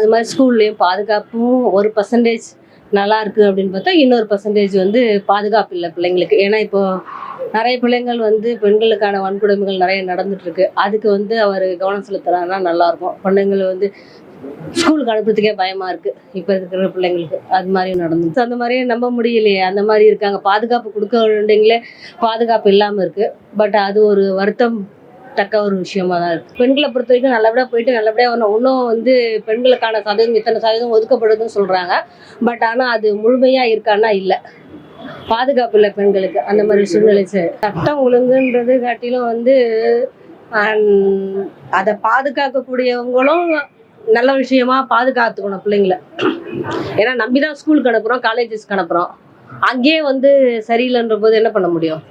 அது மாதிரி ஸ்கூல்லையும் பாதுகாப்பும் ஒரு பர்சன்டேஜ் நல்லா இருக்கு அப்படின்னு பார்த்தா இன்னொரு பர்சன்டேஜ் வந்து பாதுகாப்பு இல்லை பிள்ளைங்களுக்கு. ஏன்னா இப்போ நிறைய பிள்ளைங்கள் வந்து பெண்களுக்கான வன்கொடுமைகள் நிறைய நடந்துட்டு இருக்கு அதுக்கு வந்து அவர் கவனம் செலுத்துறாருன்னா நல்லா இருக்கும் பிள்ளைங்கள் வந்து ஸ்கூலுக்கு அனுப்புறதுக்கே பயமா இருக்கு. இப்போ இருக்கிற பிள்ளைங்களுக்கு அது மாதிரி நடந்துச்சு. அந்த மாதிரியே நம்ப முடியலையே. அந்த மாதிரி இருக்காங்க. பாதுகாப்பு கொடுக்க வேண்டிங்களே பாதுகாப்பு இல்லாமல் இருக்கு. பட் அது ஒரு வருத்தம் தக்க ஒரு விஷயமா தான் இருக்கு. பெண்களை பொறுத்த வரைக்கும் நல்லபடியாக போயிட்டு நல்லபடியாக வரணும் இன்னும் வந்து பெண்களுக்கான சதவீதம் இத்தனை சதவீதம் ஒதுக்கப்படுதுன்னு சொல்றாங்க. பட் ஆனால் அது முழுமையா இருக்கான்னா இல்லை. பாதுகாப்பு இல்லை பெண்களுக்கு. அந்த மாதிரி சூழ்நிலை சட்டம் ஒழுங்குன்றது காட்டிலும் வந்து அதை பாதுகாக்கக்கூடியவங்களும் நல்ல விஷயமா பாதுகாத்துக்கணும் பிள்ளைங்கள. ஏன்னா நம்பி தான் ஸ்கூலுக்கு அனுப்புகிறோம் காலேஜஸ்க்கு அனுப்புகிறோம் அங்கேயே வந்து சரியில்லைன்ற போது என்ன பண்ண முடியும்?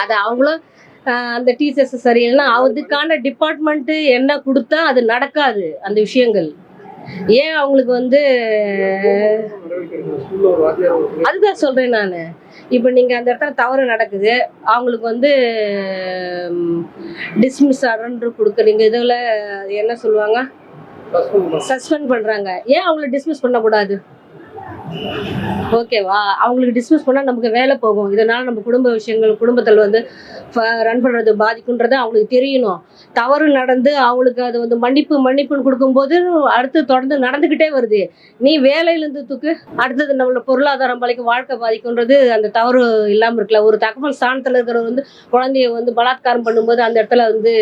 அதை அவங்களும் அந்த டீச்சர்ஸ் சரியில்லைன்னா அதுக்கான டிபார்ட்மெண்ட்டு என்ன கொடுத்தா அது நடக்காது அந்த விஷயங்கள். ஏன் அவங்களுக்கு வந்து அதுதான் சொல்றேன் நான். இப்போ நீங்க அந்த இடத்துல தவறு நடக்குது அவங்களுக்கு வந்து டிஸ்மிஸ் ஆர்டர் கொடுக்குறீங்க இதில் என்ன சொல்லுவாங்க? சஸ்பெண்ட் பண்றாங்க. ஏன் அவங்கள டிஸ்மிஸ் பண்ணக்கூடாது? ஓகேவா? அவங்களுக்கு டிஸ்மிஸ் பண்ணால் நமக்கு வேலை போகும். இதனால் நம்ம குடும்ப விஷயங்கள் குடும்பத்தில் வந்து ரன் பண்ணுறது பாதிக்குன்றது அவங்களுக்கு தெரியணும். தவறு நடந்து அவங்களுக்கு அது வந்து மன்னிப்பு மன்னிப்புன்னு கொடுக்கும்போது அடுத்து தொடர்ந்து நடந்துக்கிட்டே வருது. நீ வேலையிலேருந்து தூக்கு. அடுத்தது நம்மளோட பொருளாதாரம் பழைக்கு வாழ்க்கை பாதிக்குன்றது அந்த தவறு இல்லாமல் இருக்குல்ல. ஒரு தகவல் ஸ்தானத்தில் இருக்கிறவர் வந்து குழந்தைய வந்து பலாத்காரம் பண்ணும்போது அந்த இடத்துல வந்து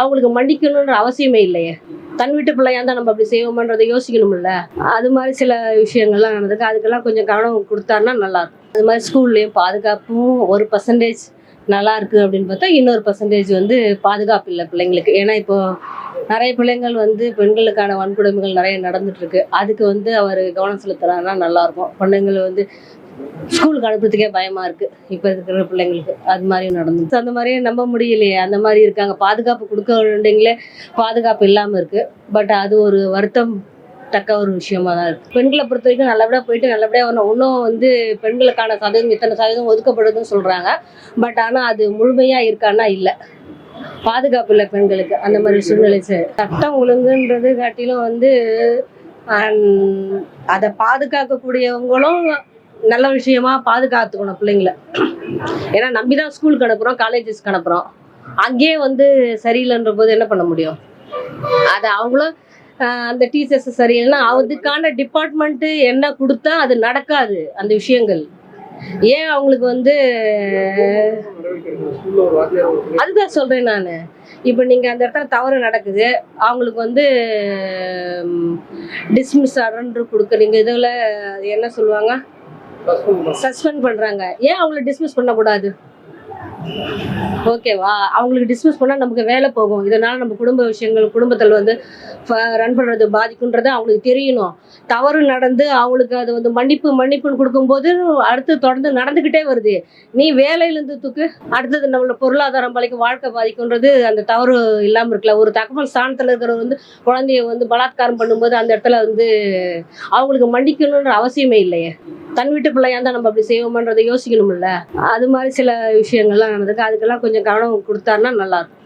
அவங்களுக்கு மன்னிக்கணுன்ற அவசியமே இல்லையே. தன் வீட்டு பிள்ளையா தான் நம்ம அப்படி செய்வோமன்றதை யோசிக்கணும்ல. அது மாதிரி சில விஷயங்கள்லாம் நடந்திருக்கு அதுக்கெல்லாம் கொஞ்சம் கவனம் கொடுத்தாருன்னா நல்லா இருக்கும் அது மாதிரி ஸ்கூல்லையும் பாதுகாப்பும் ஒரு பர்சன்டேஜ் நல்லா இருக்கு அப்படின்னு பார்த்தா இன்னொரு பர்சன்டேஜ் வந்து பாதுகாப்பு இல்லை பிள்ளைங்களுக்கு. ஏன்னா இப்போ நிறைய பிள்ளைங்கள் வந்து பெண்களுக்கான வன்கொடுமைகள் நிறைய நடந்துட்டு இருக்கு அதுக்கு வந்து அவர் கவனம் செலுத்துறாருன்னா நல்லா இருக்கும் வந்து ஸ்கூலுக்கு அனுப்புறதுக்கே பயமா இருக்கு. இப்போ இருக்கிற பிள்ளைங்களுக்கு அது மாதிரி நடந்துச்சு அந்த மாதிரியே நம்ப முடியலையே. அந்த மாதிரி இருக்காங்க. பாதுகாப்பு கொடுக்க வேண்டிங்களே பாதுகாப்பு இல்லாமல் இருக்கு. பட் அது ஒரு வருத்தம் தக்க ஒரு விஷயமா தான் இருக்கு. பெண்களை பொறுத்த வரைக்கும் நல்லபடியாக போயிட்டு நல்லபடியாக வரணும் இன்னும் வந்து பெண்களுக்கான சதவீதம் இத்தனை சதவீதம் ஒதுக்கப்படுதுன்னு சொல்றாங்க. பட் ஆனால் அது முழுமையா இருக்கான்னா இல்லை. பாதுகாப்பு இல்லை பெண்களுக்கு. அந்த மாதிரி சூழ்நிலை சட்டம் ஒழுங்குன்றது காட்டிலும் வந்து அதை பாதுகாக்கக்கூடியவங்களும் நல்ல விஷயமா பாதுகாத்துக்கணும் பிள்ளைங்கள. ஏன்னா நம்பி தான் ஸ்கூலுக்கு அனுப்புகிறோம் காலேஜஸ்க்கு அனுப்புகிறோம் அங்கேயே வந்து சரியில்லைன்ற போது என்ன பண்ண முடியும்? அதை அவங்களும் அந்த டீச்சர்ஸ் சரியில்லைன்னா அதுக்கான டிபார்ட்மெண்ட்டு என்ன கொடுத்தா அது நடக்காது அந்த விஷயங்கள். ஏன் அவங்களுக்கு வந்து அதுதான் சொல்றேன் நான். இப்போ நீங்க அந்த இடத்துல தவறு நடக்குது அவங்களுக்கு வந்து டிஸ்மிஸ் ஆர்டர் கொடுக்குறீங்க இதில் என்ன சொல்லுவாங்க? சஸ்பெண்ட் பண்றாங்க. ஏன் அவங்கள டிஸ்மிஸ் பண்ணக்கூடாது? ஓகேவா அவங்களுக்கு டிஸ்மிஸ் பண்ணால் நமக்கு வேலை போகும். இதனால் நம்ம குடும்ப விஷயங்கள் குடும்பத்தில் வந்து ரன் பண்ணுறது பாதிக்குன்றது அவங்களுக்கு தெரியணும். தவறு நடந்து அவங்களுக்கு அது வந்து மன்னிப்பு மன்னிப்புன்னு கொடுக்கும்போது அடுத்து தொடர்ந்து நடந்துக்கிட்டே வருது. நீ வேலையிலேருந்து தூக்கு அடுத்தது நம்மளோட பொருளாதாரம் பாதிக்கும் வாழ்க்கை பாதிக்குன்றது அந்த தவறு இல்லாமல் இருக்கல ஒரு தகவல் ஸ்தானத்தில் இருக்கிறவர் வந்து குழந்தைய வந்து பலாத்காரம் பண்ணும்போது அந்த இடத்துல வந்து அவங்களுக்கு மன்னிக்கணுன்ற அவசியமே இல்லையே. தன் வீட்டு பிள்ளையா தான் நம்ம அப்படி செய்வோமான்றதை யோசிக்கணும்ல. அது மாதிரி சில விஷயங்கள்லாம் நடந்திருக்கு அதுக்கெல்லாம் கொஞ்சம் கவனம் கொடுத்தாருன்னா நல்லாயிருக்கும்.